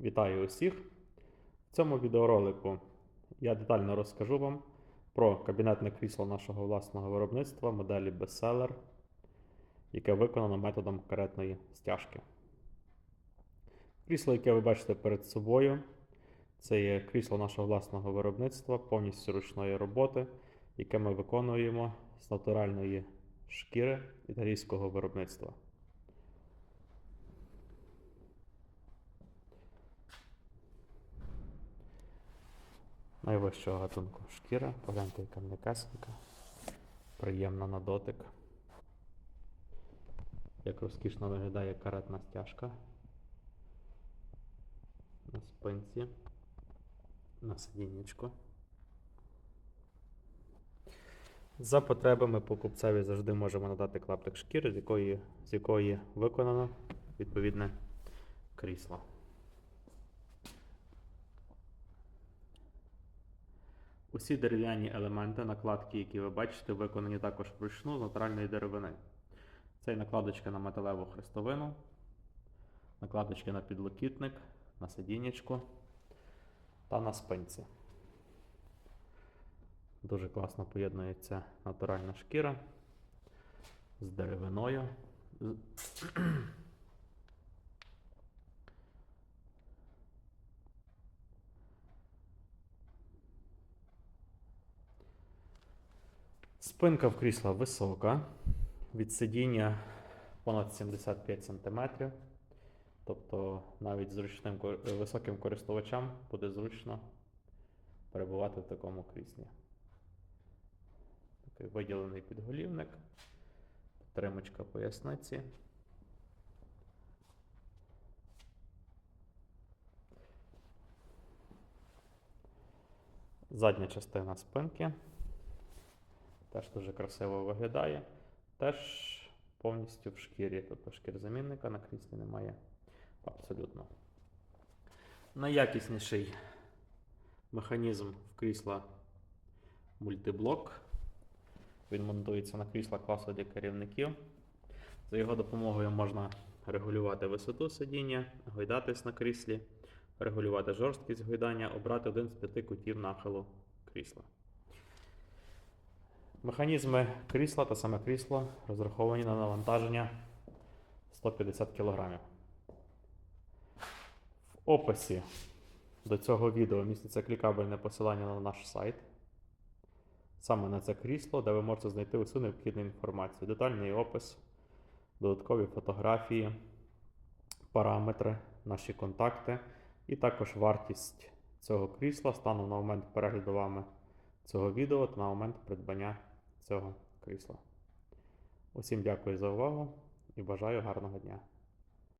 Вітаю усіх! В цьому відеоролику я детально розкажу вам про кабінетне крісло нашого власного виробництва моделі Bestseller, яке виконано методом каретної стяжки. Крісло, яке ви бачите перед собою, це є крісло нашого власного виробництва, повністю ручної роботи, яке ми виконуємо з натуральної шкіри італійського виробництва. Найвищого гатунку шкіра. Погляньте, яка м'якесенька. Приємна на дотик. Як розкішно виглядає каретна стяжка. На спинці. На сидіннячку. За потребами покупцеві завжди можемо надати клаптик шкіри, з якої, з якої виконано відповідне крісло. Усі дерев'яні елементи, накладки, які ви бачите, виконані також вручну з натуральної деревини. Це і накладочки на металеву хрестовину, накладочки на підлокітник, на сидіннячку та на спинці. Дуже класно поєднується натуральна шкіра з деревиною. Спинка в крісла висока, від сидіння понад 75 см. Тобто навіть зручним високим користувачам буде зручно перебувати в такому кріслі. Такий виділений підголівник, підтримочка поясниці. Задня частина спинки. Теж дуже красиво виглядає. Теж повністю в шкірі. Тобто шкірзамінника на кріслі немає абсолютно. Найякісніший механізм в крісла мультиблок. Він монтується на крісла класу для керівників. За його допомогою можна регулювати висоту сидіння, гойдатись на кріслі, регулювати жорсткість гойдання, обрати один з п'яти кутів нахилу крісла. Механізми крісла та саме крісло розраховані на навантаження 150 кг. В описі до цього відео міститься клікабельне посилання на наш сайт. Саме на це крісло, де ви можете знайти усю необхідну інформацію, детальний опис, додаткові фотографії, параметри, наші контакти і також вартість цього крісла станом на момент перегляду вами цього відео та на момент придбання цього крісла. Усім дякую за увагу і бажаю гарного дня.